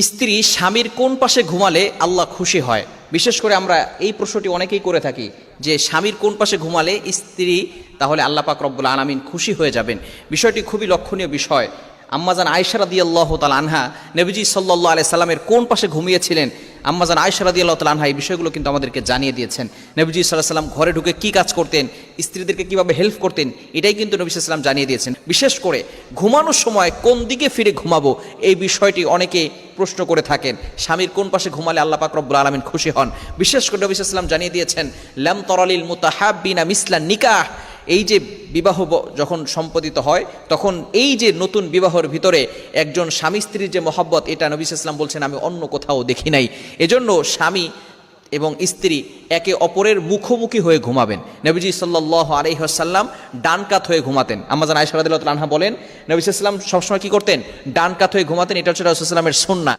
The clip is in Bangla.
স্ত্রী স্বামীর কোন পাশে ঘুমালে আল্লাহ খুশি হয়? বিশেষ করে আমরা এই প্রশ্নটি অনেকেই করে থাকি যে স্বামীর কোন পাশে ঘুমালে স্ত্রী, তাহলে আল্লাহ পাক রব্বুল আলামিন খুশি হয়ে যাবেন। বিষয়টি খুবই লক্ষণীয় বিষয়। আম্মাজান আয়সারা দিয়ে আল্লাহ তাল আনহা, নবীজি সাল্লাহ আলাই সাল্লামের কোন পাশে ঘুমিয়েছিলেন? আম্মাজান আয়সারা দিয়ে আল্লাহ তাল আনহা এই বিষয়গুলো কিন্তু আমাদেরকে জানিয়ে দিয়েছেন। নবীজি সাল্লাহ সাল্লাম ঘরে ঢুকে কী কাজ করতেন? স্ত্রীদেরকে কীভাবে হেল্প করতেন? এটাই কিন্তু নবী সাল্লাম জানিয়ে দিয়েছেন। বিশেষ করে ঘুমানোর সময় কোন দিকে ফিরে ঘুমাবো, এই বিষয়টি অনেকে প্রশ্ন করে থাকেন। স্বামীর কোন পাশে ঘুমালে আল্লাহ পাক রব্বুল আলমিন খুশি হন? বিশেষ করে নবী সাল্লাম জানিয়ে দিয়েছেন ল্যাম তরালিল মুতাহাবিনা মিসলা নিকাহ। এই যে বিবাহ যখন সম্পাদিত হয়, তখন এই যে নতুন বিবাহর ভিতরে একজন স্বামী স্ত্রীর যে মহব্বত, এটা নবী ইসলাম বলছেন, আমি অন্য কোথাও দেখি নাই। এজন্য স্বামী এবং স্ত্রী একে অপরের মুখোমুখি হয়ে ঘুমাবেন। নবীজি সাল্লাহ আলহিহাসাল্লাম ডান কাত হয়ে ঘুমাতেন। আমাজান আয়সারাদিল্লাহ আনহা বলেন, নবী ইসলাম সবসময় কী করতেন? ডান কাত হয়ে ঘুমাতেন, এটা হচ্ছে রাসুলামের সন্না